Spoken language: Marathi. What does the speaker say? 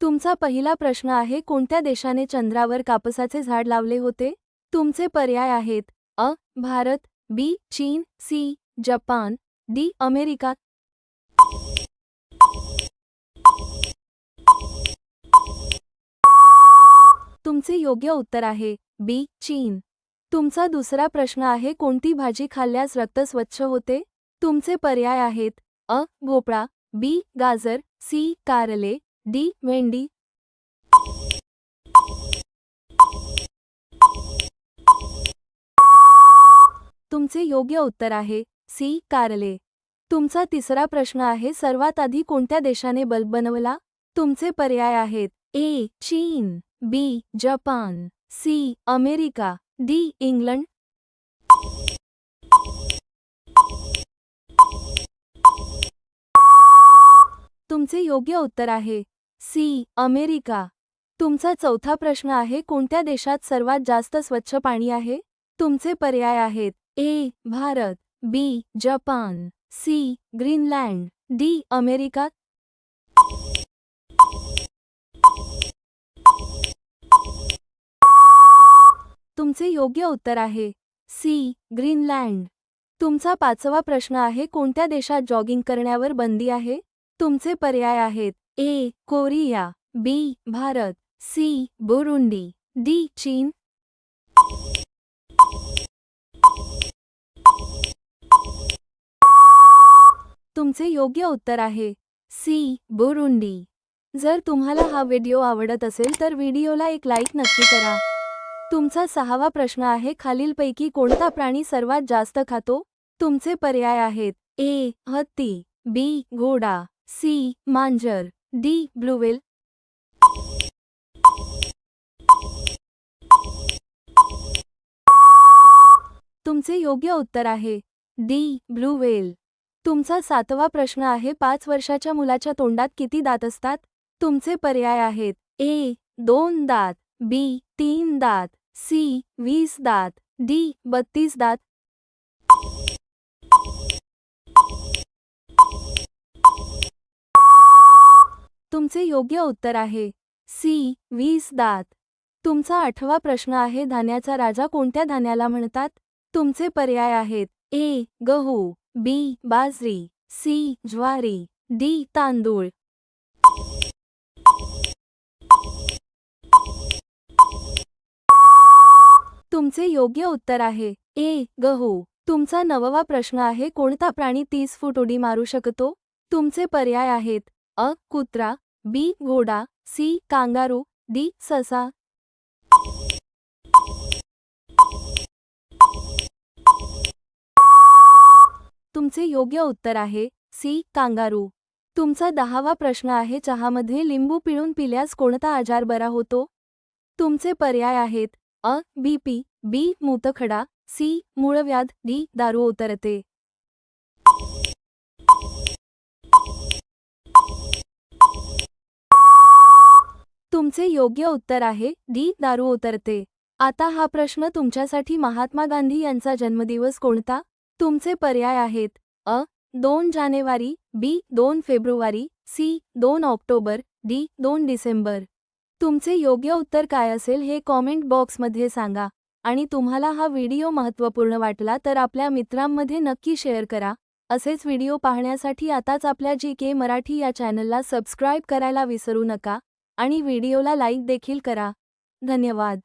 तुमचा पहिला प्रश्न आहे कोणत्या देशाने चंद्रावर कापसाचे झाड लावले होते? तुमचे पर्याय आहेत अ भारत बी चीन सी जपान डी अमेरिका. तुमचे योग्य उत्तर आहे बी चीन. तुमचा दुसरा प्रश्न आहे कोणती भाजी खाल्ल्यास रक्त स्वच्छ होते? तुमचे पर्याय आहेत अ भोपळा बी गाजर सी कारले. डी भेंडी तुमचे योग्य उत्तर आहे सी. कारले. तुमचा तिसरा प्रश्न आहे सर्वात आधी कोणत्या देशाने बल्ब बनवला? तुमचे पर्याय आहेत ए. चीन B. Japan C. America D. England तुमचे योग्य उत्तर आहे. सी. अमेरिका. तुमचा चौथा प्रश्न आहे कोणत्या देशात सर्वात जास्त स्वच्छ पाणी आहे? तुमचे पर्याय आहेत. A. Bharat. B. Japan. C. Greenland. D. America. तुमचे योग्य उत्तर आहे. सी. ग्रीनलँड. तुमचा पाचवा प्रश्न आहे कोणत्या देशात जॉगिंग करण्यावर बंदी आहे? तुमचे पर्याय आहेत. A Korea. B Bharat. C Burundi. D चीन. तुमचे योग्य उत्तर आहे. C Burundi. जर तुम्हाला हा व्हिडिओ आवडत असेल तर व्हिडिओला एक लाईक नक्की करा. तुमचा सहावा प्रश्न आहे खालीलपैकी कोणता प्राणी सर्वात जास्त खातो? तुमचे पर्याय आहेत. ए हत्ती. बी घोडा. सी मांजर. D blue whale. तुमचे योग्य उत्तर आहे. डी ब्लू वेल तुमचा सातवा प्रश्न आहे पाच वर्षाच्या मुलाच्या तोंडात किती दात असतात? तुमचे पर्याय आहेत. ए दोन दात. बी तीन दात. सी वीस दात. डी बत्तीस दात. तुमचे योग्य उत्तर आहे. सी. वीस दात. तुमचा आठवा प्रश्न आहे धान्याचा राजा कोणत्या धान्याला म्हणतात? तुमचे पर्याय आहेत. ए. गहू. बी. बाजरी. सी. ज्वारी. डी. तांदूळ. तुमचे योग्य उत्तर आहे. ए. गहू. तुमचा नववा प्रश्न आहे कोणता प्राणी तीस फूट उडी मारू शकतो? तुमचे पर्याय आहेत. अ. कुत्रा. बी घोडा सी कांगारू डी ससा. तुमचे योग्य उत्तर आहे सी कांगारू. तुमचा दहावा प्रश्न आहे चहामध्ये लिंबू पिळून पिल्यास कोणता आजार बरा होतो? तुमचे पर्याय आहेत अ बीपी बी मूतखडा सी मूळव्याध डी दारू उतरते. तुमचे योग्य उत्तर आहे डी. दारू उतरते. आता हा प्रश्न तुमच्यासाठी महात्मा गांधी यांचा जन्मदिवस कोणता? तुमचे पर्याय आहेत अ. दोन जानेवारी बी. दोन फेब्रुवारी सी. दोन ऑक्टोबर डी. दोन डिसेंबर. तुमचे योग्य उत्तर काय असेल हे कॉमेंट बॉक्समध्ये सांगा. आणि तुम्हाला हा व्हिडिओ महत्त्वपूर्ण वाटला तर आपल्या मित्रांमध्ये नक्की शेअर करा. असेच व्हिडिओ पाहण्यासाठी आताच आपल्या जी के मराठी या चॅनलला सबस्क्राईब करायला विसरू नका. आणि व्हिडिओला लाईक देखील करा. धन्यवाद.